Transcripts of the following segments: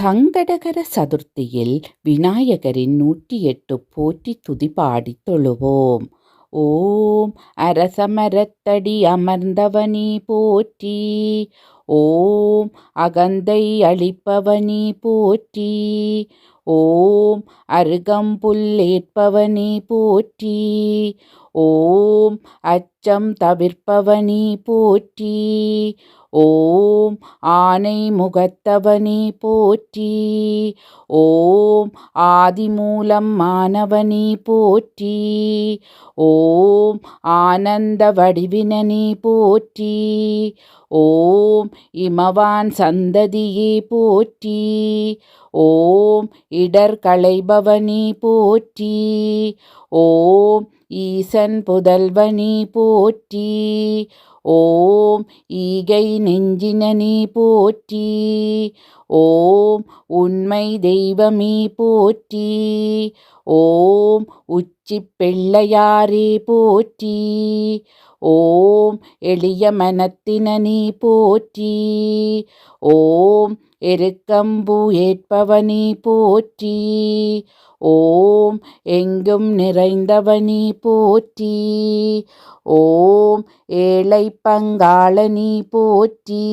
சங்கடகர சதுர்த்தியில் விநாயகரின் நூற்றி எட்டு போற்றி துதி தொழுவோம் ஓம் அரசமரத்தடி அமர்ந்தவனி போற்றி. ஓம் அகந்தை அளிப்பவனி போற்றி. ஓம் அருகம்புல்லேற்பவனி போற்றி. ஓம் அச்சம் தவிர்ப்பவனி போற்றி. ஓம் ஆனை முகத்தவனே போற்றி. ஓம் ஆதிமூலம் மாணவனே போற்றி. ஓம் ஆனந்த வடிவினனே போற்றி. ஓம் இமவான் சந்ததியே போற்றி. ஓம் இடர் களைபவனி போற்றி. ஓம் ஈசன் புதல்வனே போற்றி. ஓம் ஈகை நெஞ்சின நீ போற்றி. ஓம் உண்மை தெய்வமே போற்றி. ஓம் உச்சி பிள்ளையாரே போற்றி. ஓம் எளிய மனத்தினனி போற்றி. ஓம் எருக்கம்பு ஏற்பவனே போற்றி. ஓம் எங்கும் நிறைந்தவனே போற்றி. ஓம் ஏழை பங்காளனி போற்றி.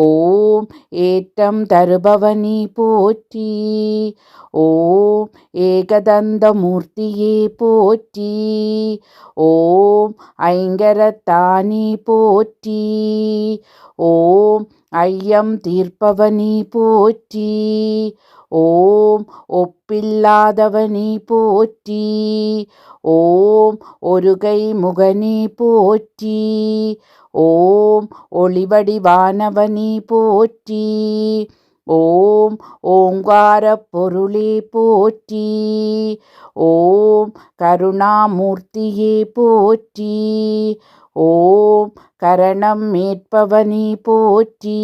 ஓம் ஏற்றம் தருபவனி போற்றி. ஓம் ஏகதந்த மூர்த்தியே போற்றி. ஓம் ஐங்கரத்தானி போற்றி. ஓம் ஐயம் தீர்ப்பவனி போற்றி. ஓம் ஒப்பில்லாதவனி போற்றி ஓம் ஒருகை முகனி போற்றி ஓம் ஒளிவடிவானவனி போற்றி ஓம் ஓங்கார பொருளே போற்றி ஓம் கருணாமூர்த்தியே போற்றி ஓம் கரணம் மேற்பவனி போற்றி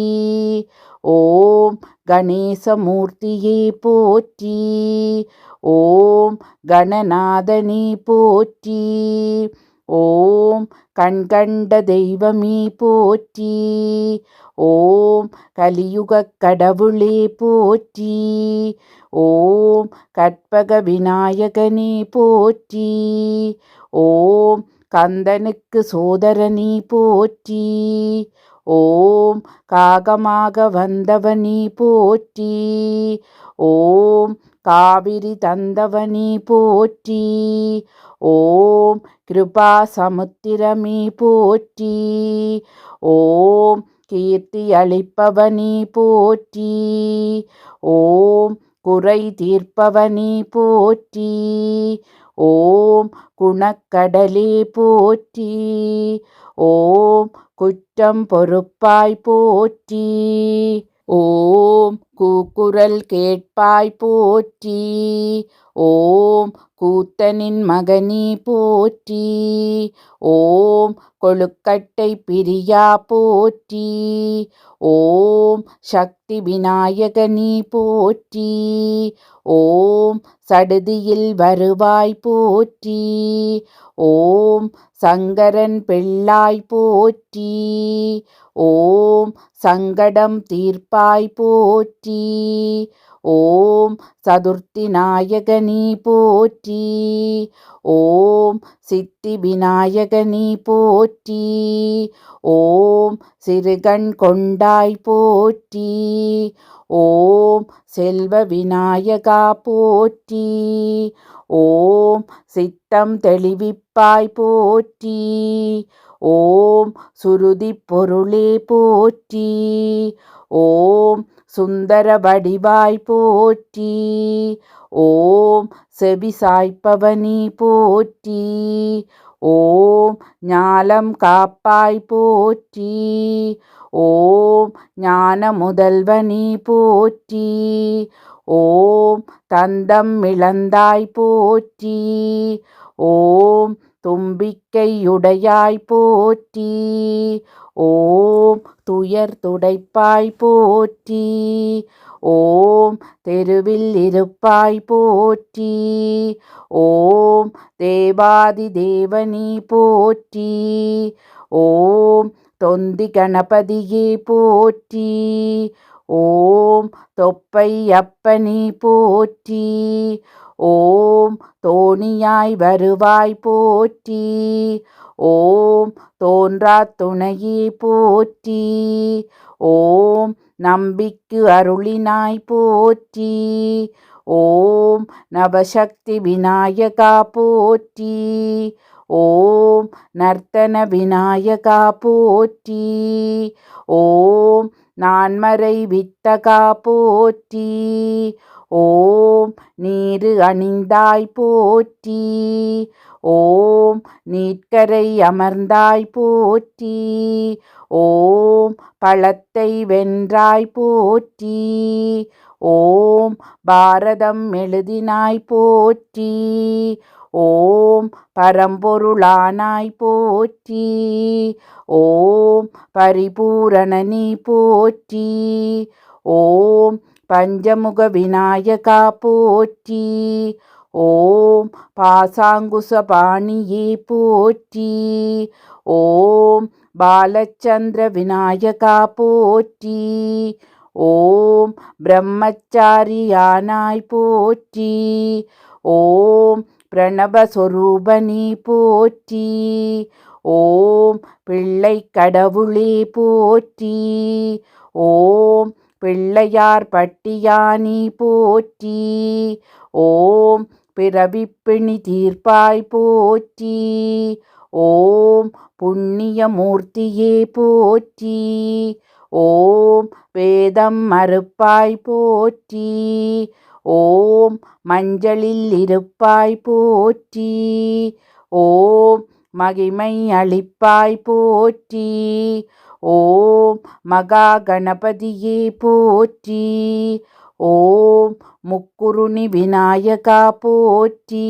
ஓம் கணேசமூர்த்தியே போற்றி. ஓம் கணநாதனே போற்றி. ஓம் கண்கண்ட தெய்வமே போற்றி. ஓம் கலியுகக் கடவுளே போற்றி. ஓம் கற்பக விநாயகனே போற்றி. ஓம் கந்தனுக்கு சோதரனே போற்றி. ஓம் காகமாக வந்தவனி போற்றி. ஓம் காவிரி தந்தவனி போற்றி. ஓம் கிருபா சமுத்திரமி போற்றி. ஓம் கீர்த்தி அளிப்பவனி போற்றி. ஓம் குறை தீர்ப்பவனி போற்றி. ஓம் குணக்கடலே போற்றி. ஓம் குற்றம் பொறுப்பாய் போற்றி. ஓம் கூக்குரல் கேட்பாய் போற்றி. ஓம் கூத்தனின் மகனி போற்றி. ஓம் கொழுக்கட்டை பிரியா போற்றி. ஓம் சக்தி விநாயகனி போற்றி. ஓம் சடுதியில் வருவாய் போற்றி. ஓம் சங்கரன் பெள்ளாய் போற்றி. ஓம் சங்கடம் தீர்ப்பாய் போற்றி. ஓம் சதுர்த்தி நாயகனி போற்றி. ஓம் சித்தி விநாயகனி போற்றி. ஓம் சிறுகண் கொண்டாய் போற்றி. ஓம் செல்வ விநாயகா போற்றி. ஓம் சித்தம் தெளிவிப்பாய் போற்றி. ஓம் சுருதி பொருளே போற்றி. ஓம் சுந்தர வடிவாய் போற்றி. ஓம் செவி சாய்ப்பவனி போற்றி. ஓம் ஞாலம் காப்பாய் போற்றி. ஓம் ஞான முதல்வனி போற்றி. ஓம் தந்தம் இழந்தாய் போற்றி. ஓம் தும்பிக்கையுடையாய் போற்றி. ஓம் துயர் துடைப்பாய் போற்றி. ஓம் தெருவில் இருப்பாய் போற்றி. ஓம் தேவாதி தேவனி போற்றி. ஓம் தொந்தி கணபதியே போற்றி. ஓம் தொப்பை அப்பனி போற்றி. ஓம் தோணியாய் வருவாய் போற்றி. ஓம் தோன்றா துணையே போற்றி. ஓம் நம்பிக்கு அருளினாய் போற்றி. ஓம் நவசக்தி விநாயகா போற்றி. ஓம் நர்த்தன விநாயகா போற்றி. ஓம் நான்மறை வித்தகா போற்றி. ஓம் நீரு அணிந்தாய் போற்றி. ஓம் நீட்கரை அமர்ந்தாய் போற்றி. ஓம் பழத்தை வென்றாய் போற்றி. ஓம் பாரதம் எழுதினாய் போற்றி. ஓம் பரம்பொருளானாய் போற்றி. ஓம் பரிபூரணனி போற்றி. ஓம் பஞ்சமுக விநாயகா போற்றி ஓம் பாசாங்குசபாணியே போற்றி ஓம் பாலச்சந்திர விநாயகா போற்றி ஓம் பிரம்மச்சாரியானாய் போற்றி ஓம் பிரணவஸ்வரூபனி போற்றி ஓம் பிள்ளை கடவுளே போற்றி ஓம் பிள்ளையார் பட்டியானி போற்றி. ஓம் பிறவிப்பிணி தீர்ப்பாய் போற்றி. ஓம் புண்ணியமூர்த்தியே போற்றி. ஓம் வேதம் மறுப்பாய் போற்றி. ஓம் மஞ்சளில் இருப்பாய் போற்றி. ஓம் மகிமை அளிப்பாய் போற்றி. ஓம் மகா கணபதியே போற்றி. ஓம் முக்குருணி விநாயகா போற்றி.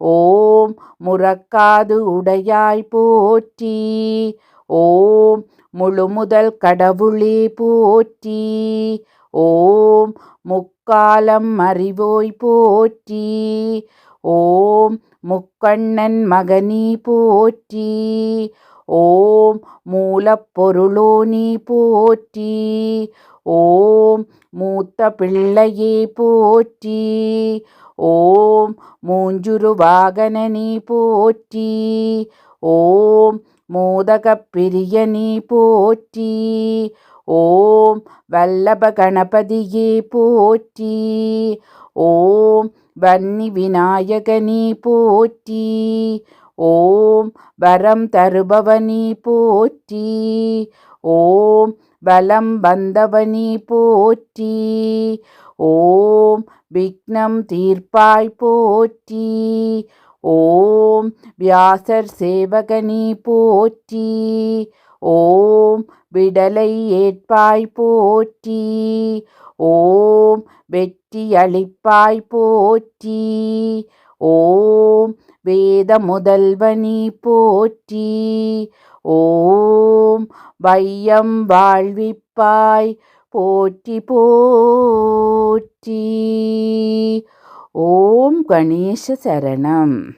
ஓம் முறக்காது உடையாய் போற்றி. ஓம் முழுமுதல் கடவுளே போற்றி. ஓம் முக்காலம் அறிவோய் போற்றி. ஓம் முக்கண்ணன் மகனி போற்றி. ஓம் மூலப்பொருளோ நீ போற்றி. ஓம் மூத்த பிள்ளையே போற்றி. ஓம் மூஞ்சுரு வாகனனி போற்றி. ஓம் மோதகப் பிரியனி போற்றி. ஓம் வல்லப கணபதியே போற்றி. ஓம் வன்னி விநாயகனி போற்றி. ஓம் வரம் தருபவனி போற்றி. ஓம் வலம் வந்தவனி போற்றி. ஓம் விக்னம் தீர்ப்பாய் போற்றி. ஓம் வியாசர் சேவகனி போற்றி. ஓம் விடலை ஏற்பாய் போற்றி. ஓம் வெற்றி அளிப்பாய் போற்றி. ஓம் வேத முதல்வனி போற்றி. ஓம் வையம் வாழ்விப்பாய். போற்றி போற்றி. ஓம் கணேச சரணம்.